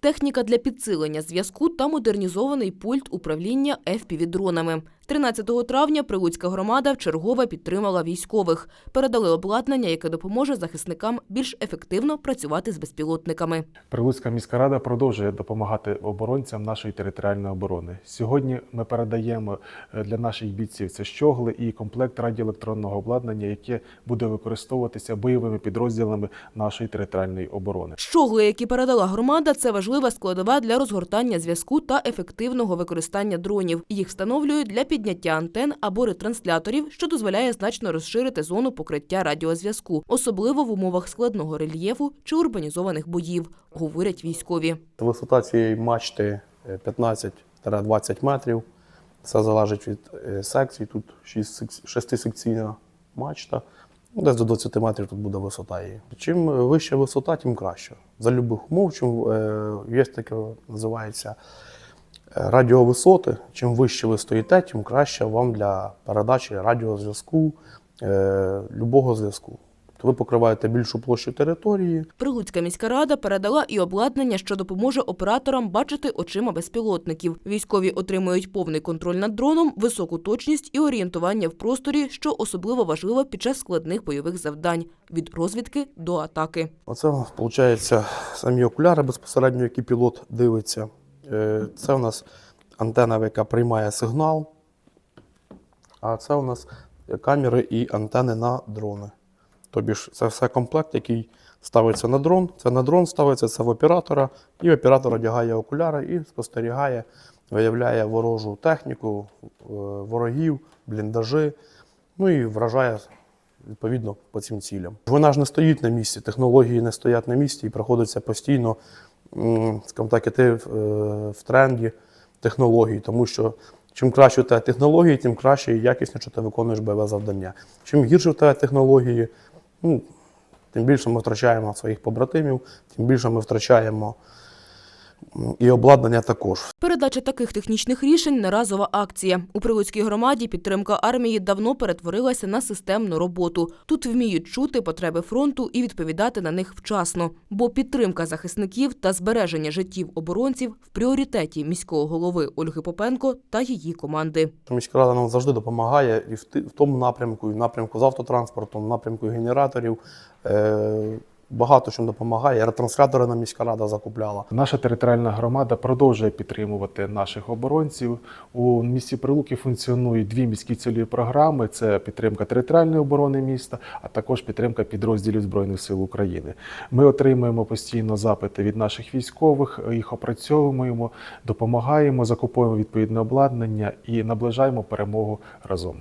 Техніка для підсилення зв'язку та модернізований пульт управління FPV-дронами. 13 травня Прилуцька громада вчергове підтримала військових. Передали обладнання, яке допоможе захисникам більш ефективно працювати з безпілотниками. Прилуцька міська рада продовжує допомагати оборонцям нашої територіальної оборони. Сьогодні ми передаємо е, для наших бійців це щогли і комплект радіоелектронного обладнання, яке буде використовуватися бойовими підрозділами нашої територіальної оборони. Щогли, які передала громада, це важлива складова для розгортання зв'язку та ефективного використання дронів. Їх встановлюють для підняття антен або ретрансляторів, що дозволяє значно розширити зону покриття радіозв'язку, особливо в умовах складного рельєфу чи урбанізованих боїв, говорять військові. Висота цієї мачти е, 15-20 метрів. Це залежить від е, секцій. Тут 6-секційна мачта. Десь до 20 метрів тут буде висота її. Чим вища висота, тим краще. За любих умов, чим е, є таке, називається е, радіовисоти. Чим вище ви стоїте, тим краще вам для передачі радіозв'язку, е, любого зв'язку. То ви покриваєте більшу площу території, Прилуцька міська рада передала і обладнання, що допоможе операторам бачити очима безпілотників. Військові отримують повний контроль над дроном, високу точність і орієнтування в просторі, що особливо важливо під час складних бойових завдань від розвідки до атаки. Оце виходить самі окуляри безпосередньо, які пілот дивиться. Е, Це у нас антена, яка приймає сигнал. А це у нас камери і антени на дрони. Тобі ж це все комплект, який ставиться на дрон. Це на дрон ставиться, це в оператора, і оператор одягає окуляри і спостерігає, виявляє ворожу техніку, е, ворогів, бліндажі, ну і вражає відповідно по цим цілям. Вона ж не стоїть на місці, технології не стоять на місці і проходиться постійно, скажімо так, іти в, е, в тренді технологій, тому що чим краще у тебе технології, тим краще і якісніше ти виконуєш бойове завдання. Чим гірше у тебе технології, ну, тим більше ми втрачаємо своїх побратимів, тим більше ми втрачаємо і обладнання також. Передача таких технічних рішень не разова акція. У Прилуцькій громаді підтримка армії давно перетворилася на системну роботу. Тут вміють чути потреби фронту і відповідати на них вчасно. Бо підтримка захисників та збереження життів оборонців в пріоритеті міського голови Ольги Попенко та її команди. Міська рада нам завжди допомагає і в, тому напрямку, і в напрямку з автотранспортом, в напрямку генераторів. Багато чим допомагає. Ретранслятори нам міська рада закупляла. Наша територіальна громада продовжує підтримувати наших оборонців. У місті Прилуки функціонують дві міські цільові програми: це підтримка територіальної оборони міста, а також підтримка підрозділів збройних сил України. Ми отримуємо постійно запити від наших військових, їх опрацьовуємо, допомагаємо, закуповуємо відповідне обладнання і наближаємо перемогу разом.